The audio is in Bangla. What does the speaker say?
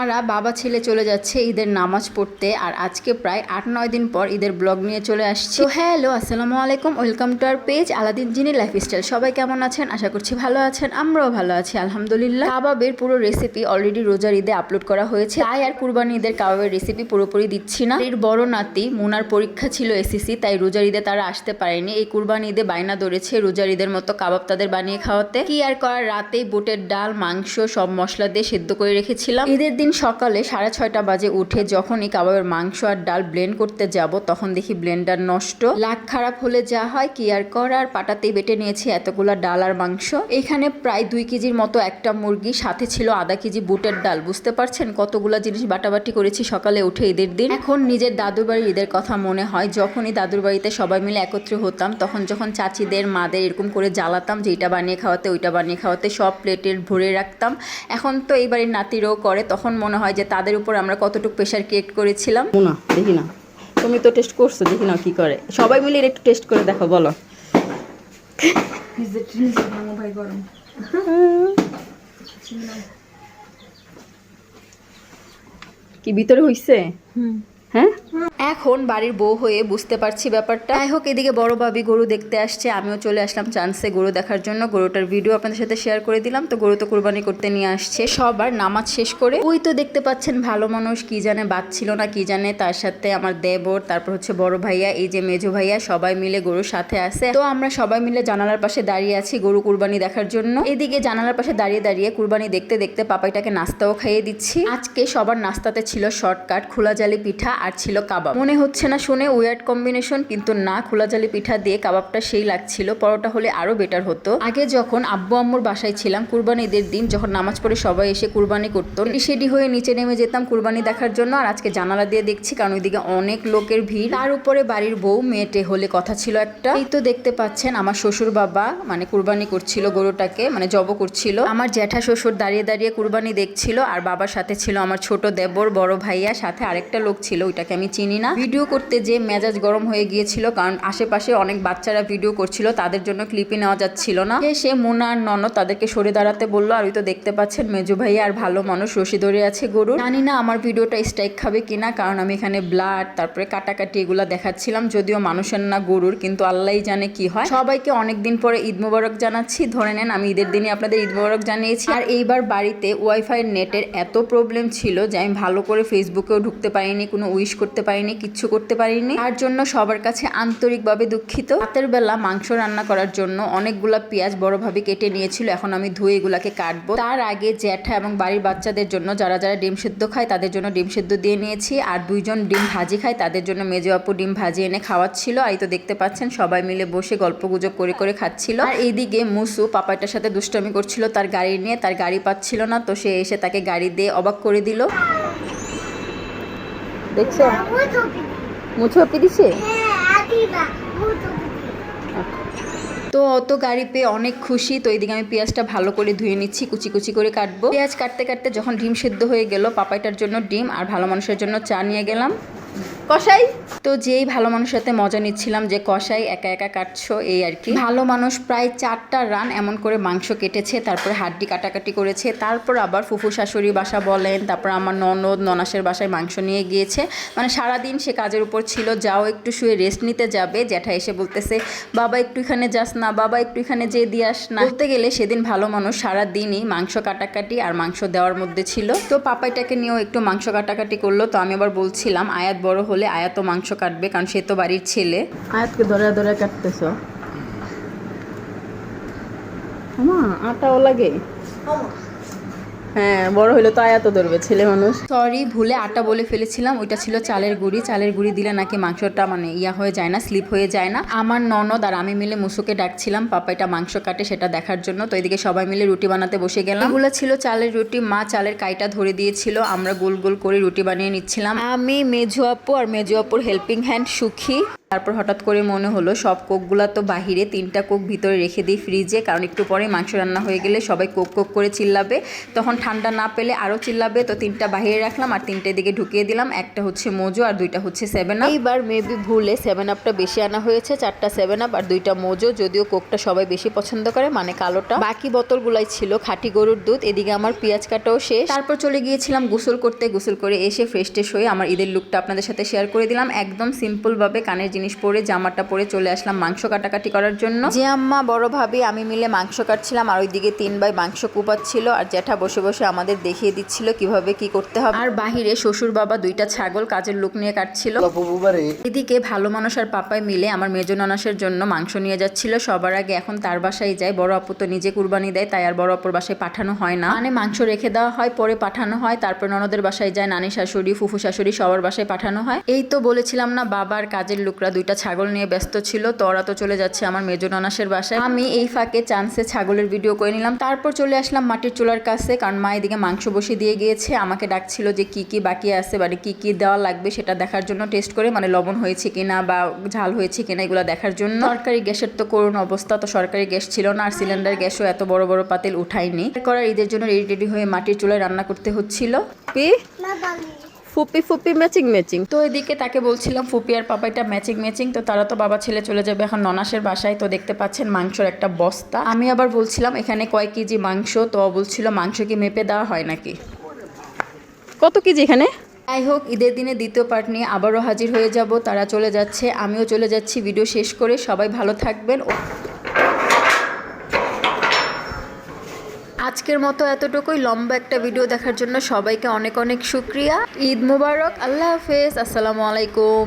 তারা বাবা ছেলে চলে যাচ্ছে ঈদের নামাজ পড়তে আর আজকে প্রায় আট নয় দিন পর ঈদের ব্লগ নিয়ে চলে আসছি। হ্যালো, আসসালামু আলাইকুম, welcome to our page Aladdin genie lifestyle সবাই কেমন আছেন? আশা করছি ভালো আছেন, আমরাও ভালো আছি, আলহামদুলিল্লাহ। কাবাবের পুরো রেসিপি অলরেডি রোজার ঈদে আপলোড করা হয়েছে। তাই আর কুরবানি ঈদের কাবাবের রেসিপি পুরোপুরি দিচ্ছি না। এর বড় নাতি মুনার পরীক্ষা ছিল এসিসি তাই রোজার ঈদে তারা আসতে পারেনি। এই কুরবানি ঈদে বায়না ধরেছে রোজার ঈদের মতো কাবাব তাদের বানিয়ে খাওয়াতে। কি আর করার? রাতেই বুটের ডাল, মাংস, সব মশলা দিয়ে সেদ্ধ করে রেখেছিলাম। ঈদের দিন সকালে সাড়ে ছয়টা বাজে উঠে যখন এই কাবাবের মাংস আর ডাল ব্লেন্ড করতে যাব, তখন দেখি ব্লেন্ডার নষ্ট। লাখ খারাপ হলে যা হয় কি আর করার? পাটাতেই বেটে নিয়েছি এতগুলা ডাল আর মাংস। এখানে প্রায় দুই কেজির মতো একটা মুরগি, সাথে ছিল আধা কেজি বুটের ডাল। বুঝতে পারছেন কতগুলা জিনিস বাটাবাটি করেছি সকালে উঠে ঈদের দিন? এখন নিজের দাদুর বাড়ির ঈদের কথা মনে হয়, যখনই দাদুর বাড়িতে সবাই মিলে একত্রে হতাম, তখন যখন চাচিদের, মাদের এরকম করে জ্বালাতাম যে এটা বানিয়ে খাওয়াতে, ওইটা বানিয়ে খাওয়াতে সব প্লেটের ভরে রাখতাম। এখন তো এই বাড়ির নাতিরও করে, তখন মনে হয় যে তাদের উপর আমরা কতটুকু প্রেশার ক্রিয়েট করেছিলাম। না দেখি না। তুমি তো টেস্ট করছ দেখি না কি করে। সবাই মিলে একটু টেস্ট করে দেখো বলো। কি ভিতরে হইছে? হ্যাঁ? এখন বাড়ির বউ হয়ে বুঝতে পারছি ব্যাপারটা। যাই হোক, এদিকে বড় ভাবি গরু দেখতে আসছে, আমিও চলে আসলাম চান্সে গরু দেখার জন্য। গরুটার ভিডিও আপনাদের সাথে শেয়ার করে দিলাম। তো গরু তো কোরবানি করতে নিয়ে আসছে। সবার নামাজ শেষ করে, ওই তো দেখতে পাচ্ছেন ভালো মানুষ, কি জানে বাচ্ছিল না, কি জানে তার সাথে আমার দেবর, তারপর হচ্ছে বড় ভাইয়া, এই যে মেজো ভাইয়া, সবাই মিলে গরুর সাথে আছে। তো আমরা সবাই মিলে জানালার পাশে দাঁড়িয়ে আছি গরু কুরবানি দেখার জন্য। এদিকে জানালার পাশে দাঁড়িয়ে দাঁড়িয়ে কুরবানি দেখতে দেখতে পাপাইটাকে নাস্তাও খাইয়ে দিচ্ছি। আজকে সবার নাস্তাতে ছিল শর্টকাট খোলা জালি পিঠা, আর ছিল কাবাব। মনে হচ্ছে না শুনে ওয়ার্ড কম্বিনেশন কিন্তু না খোলা জালি পিঠা দিয়ে কাবাবটা সেই লাগছিল। পরোটা হলে আরও বেটার হতো। আগে যখন আব্বু আম্মুর বাসায় ছিলাম, কুরবানি ঈদের দিন যখন নামাজ পড়ে সবাই এসে কুরবানি করতো সেডি হয়ে নিচে নেমে যেতাম কুরবানি দেখার জন্য আর আজকে জানালা দিয়ে দেখছি কারণ ওইদিকে অনেক লোকের ভিড়। তার উপরে বাড়ির বউ মেয়েটে হলে কথা ছিল একটা। এই তো দেখতে পাচ্ছেন আমার শ্বশুর বাবা মানে কুরবানি করছিল গরুটাকে মানে জব করছিল। আমার জ্যাঠা শ্বশুর দাঁড়িয়ে দাঁড়িয়ে কুরবানি দেখছিল আর বাবার সাথে ছিল আমার ছোট দেবর, বড় ভাইয়া, সাথে আরেকটা লোক ছিল, ওইটাকে আমি চিনি না। ভিডিও করতে যে মেজাজ গরম হয়ে গিয়েছিল, কারণ আশেপাশে অনেক বাচ্চারা ভিডিও করছিল, তাদের জন্য ক্লিপই নেওয়া যাচ্ছিল না। সে মোনা আর ননদ তাদেরকে সরে দাঁড়াতে বলল, আর ওই তো দেখতে পাচ্ছেন মেজু ভাই, আর ভালো মানুষ রশি ধরে আছে গরু জানি না আমার ভিডিওটা স্ট্রাইক খাবে কিনা, কারণ আমি এখানে ব্লাড তারপরে কাটাকাটি এগুলো দেখাচ্ছিলাম, যদিও মানুষের না গরুর, কিন্তু আল্লাহই জানে কি হয়। সবাইকে অনেক দিন পরে ঈদ মোবারক জানাচ্ছি, ধরে নেন আমি ঈদের দিনে আপনাদের ঈদ মোবারক জানিয়েছি। আর এইবার বাড়িতে ওয়াইফাই নেটের এত প্রবলেম ছিল যে আমি ভালো করে ফেসবুকেও ঢুকতে পারিনি, কোনো উইশ করতে পারিনি কিচ্ছু করতে পারিনি। তার জন্য সবার কাছে আন্তরিকভাবে দুঃখিত। রাতের বেলা মাংস রান্না করার জন্য অনেকগুলা পেঁয়াজ বড়ভাবে কেটে নিয়েছিল। এখন আমি ধুয়ে এগুলাকে কাটবো। তার আগে জ্যাঠা এবং বাড়ির বাচ্চাদের জন্য যারা যারা ডিম সেদ্ধ খায় তাদের জন্য ডিম সেদ্ধ দিয়ে নিয়েছি। আর দুইজন ডিম ভাজি খায় তাদের জন্য মেজো আপু ডিম ভাজি এনে খাওয়াচ্ছিল। আর তো দেখতে পাচ্ছেন, সবাই মিলে বসে গল্প গুজব করে করে খাচ্ছিল। আর এইদিকে মুসু পাপাইটার সাথে দুষ্টামি করছিল তার গাড়ি নিয়ে। তার গাড়ি পাচ্ছিল না, তো সে এসে তাকে গাড়ি দিয়ে অবাক করে দিল। দেখছ? মুছো আপি দিছে তো অত গাড়ি পেয়ে অনেক খুশি। তো এইদিকে আমি পেঁয়াজটা ভালো করে ধুয়ে নিচ্ছি কুচি কুচি করে কাটবো। পেঁয়াজ কাটতে কাটতে যখন ডিম সেদ্ধ হয়ে গেল পাপাইটার জন্য ডিম আর ভালো মানুষের জন্য চা নিয়ে গেলাম। কষাই তো যেই ভালো মানুষের সাথে মজা নিচ্ছিলাম যে কষাই একা একা কাটছো, এই আর কি। ভালো মানুষ প্রায় চারটা রান এমন করে মাংস কেটেছে, তারপরে হাড্ডি কাটাকাটি করেছে, তারপর আবার ফুফু শাশুড়ি বাসা বলেন, তারপর আমার ননদ ননাসের বাসায় মাংস নিয়ে গিয়েছে। মানে সারাদিন সে কাজের উপর ছিল, যাও একটু শুয়ে রেস্ট নিতে যাবে, জ্যাঠা এসে বলতেছে, বাবা একটু এখানে যাস না, বাবা একটু এখানে যেয়ে দিয়ে আস না। বলতে গেলে সেদিন ভালো মানুষ সারাদিনই মাংস কাটাকাটি আর মাংস দেওয়ার মধ্যে ছিল। তো পাপাইটাকে নিয়েও একটু মাংস কাটাকাটি করল, তো আমি আবার বলছিলাম, আয়াত বড় হলে আয়াত মাংস কাটবে কারণ সে তো বাড়ির ছেলে। আয়াতকে ধরে ধরে কাটতেছ? মা আটাও লাগে? হ্যাঁ বড় হইলে তো আয়াত ধরবে, ছেলে মানুষ। সরি ভুলে আটা বলে ফেলেছিলাম, ওইটা ছিল চালের গুঁড়ি। চালের গুঁড়ি দিলে নাকি মাংসটা মানে ইয়া হয়ে যায় না স্লিপ হয়ে যায় না। আমার ননদ আর আমি মিলে মুসুকে ডাকছিলাম, পাপা, এটা মাংস কাটে সেটা দেখার জন্য। তো এদিকে সবাই মিলে রুটি বানাতে বসে গেলাম। এগুলো ছিল চালের রুটি, মা চালের কাইটা ধরে দিয়েছিল, আমরা গোল গোল করে রুটি বানিয়ে নিচ্ছিলাম। আমি, মেজু আপু আর মেজু আপুর হেল্পিং হ্যান্ড সুখী। তারপর হঠাৎ করে মনে হলো সব কোকগুলা তো বাহিরে তিনটা কোক ভিতরে রেখে দিই ফ্রিজে কারণ একটু পরে মাংস রান্না হয়ে গেলে সবাই কোক কোক করে চিল্লাবে। তখন ঠান্ডা না পেলে আরও চিল্লাবে তো তিনটা বাহিরে রাখলাম আর তিনটে দিকে ঢুকিয়ে দিলাম। একটা হচ্ছে মোজো আর দুইটা হচ্ছে সেভেন আপ এইবার মেবি ভুলে সেভেন আপটা বেশি আনা হয়েছে চারটা সেভেন আপ আর দুইটা মোজো যদিও কোকটা সবাই বেশি পছন্দ করে মানে কালোটা। বাকি বোতলগুলাই ছিল খাঁটি গরুর দুধ এদিকে আমার পেঁয়াজ কাটাও শেষ। তারপর চলে গিয়েছিলাম গোসল করতে গোসল করে এসে ফ্রেশ ট্রেশ হয়ে আমার ঈদের লুকটা আপনাদের সাথে শেয়ার করে দিলাম। একদম সিম্পলভাবে কানের জিনিস পরে জামাটা পরে চলে আসলাম মাংস কাটাকাটি করার জন্য। যে আম্মা বড় ভাবি আমি মিলে মাংস কাটছিলাম আর ওইদিকে তিন ভাই মাংস কুপাচ্ছিল আর জ্যাঠা বসে বসে আমাদের দেখিয়ে দিচ্ছিল কীভাবে কি করতে হবে। আর বাহিরে শ্বশুর বাবা দুইটা ছাগল কাজের লোক নিয়ে কাটছিল। এদিকে ভালো মানুষ আর পাপাই মিলে আমার মেজো ননাসের জন্য মাংস নিয়ে যাচ্ছিল। সবার আগে এখন তার বাসায় যায়। বড় আপু তো নিজে কুরবানি দেয় তাই আর বড় আপুর বাসায় পাঠানো হয় না। মানে মাংস রেখে দেওয়া হয় পরে পাঠানো হয়। তারপর ননদের বাসায় যায় নানি শাশুড়ি ফুফু শাশুড়ি সবার বাসায় পাঠানো হয়। এই তো বলেছিলাম না বাবার কাজের লোকরা দুইটা ছাগল নিয়ে ব্যস্ত ছিল, তো ওরা তো চলে যাচ্ছে আমার মেজো ননাসের বাসায়। আমি এই ফাঁকে চান্সে ছাগলের ভিডিও করে নিলাম। তারপর চলে আসলাম মাটির চুলার কাছে, কারণ মা এদিকে মাংস বসিয়ে দিয়ে গিয়েছে। আমাকে ডাকছিল যে কি কি বাকি আছে মানে কি কি দেওয়া লাগবে সেটা দেখার জন্য টেস্ট করে মানে লবণ হয়েছে কিনা বা ঝাল হয়েছে কিনা এগুলো দেখার জন্য। সরকারি গ্যাসের তো করুণ অবস্থা, তো সরকারি গ্যাস ছিল না, আর সিলিন্ডার গ্যাসও এত বড় বড় পাতিল উঠায়নি। করার ঈদের জন্য রেডি রেডি হয়ে মাটির চুলায় রান্না করতে হচ্ছিল। পি? ফুপি ফুপি ম্যাচিং ম্যাচিং। তো এদিকে তাকে বলছিলাম ফুপি আর পাপাইটা ম্যাচিং ম্যাচিং তো তারা তো বাবা ছেলে চলে যাবে এখন ননাসের বাসায় তো দেখতে পাচ্ছেন মাংসর একটা বস্তা। আমি আবার বলছিলাম এখানে কয় কেজি মাংস? তো বলছিল মাংস কি মেপে দেওয়া হয় নাকি? কত কেজি এখানে? যাই হোক ঈদের দিনে দ্বিতীয় পার্ট নিয়ে আবারও হাজির হয়ে যাব তারা চলে যাচ্ছে আমিও চলে যাচ্ছি ভিডিও শেষ করে সবাই ভালো থাকবেন। আজকের মতো এতটুকুই। লম্বা একটা ভিডিও দেখার জন্য সবাইকে অনেক অনেক শুক্রিয়া। ঈদ মুবারক। আল্লাহ হাফেজ। আসসালামু আলাইকুম।